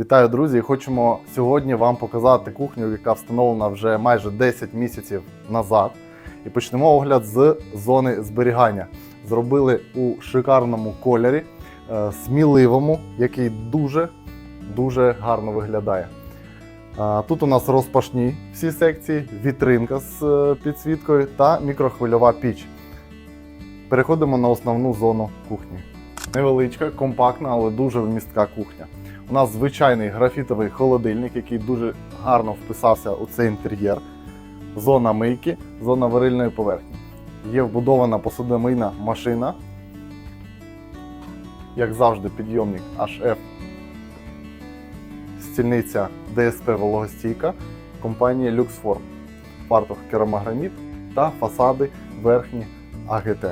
Вітаю, друзі! Хочемо сьогодні вам показати кухню, яка встановлена вже майже 10 місяців назад. І почнемо огляд з зони зберігання. Зробили у шикарному кольорі, е, сміливому, який дуже дуже гарно виглядає. Тут у нас розпашні всі секції, вітринка з е, підсвіткою та мікрохвильова піч. Переходимо на основну зону кухні. Невеличка, компактна, але дуже вмістка кухня. У нас звичайний графітовий холодильник, який дуже гарно вписався у цей інтер'єр. Зона мийки, зона варильної поверхні. Є вбудована посудомийна машина. Як завжди, підйомник HF. Стільниця DSP вологостійка компанії Luxform. Фартух керамограніт та фасади верхні АГТ.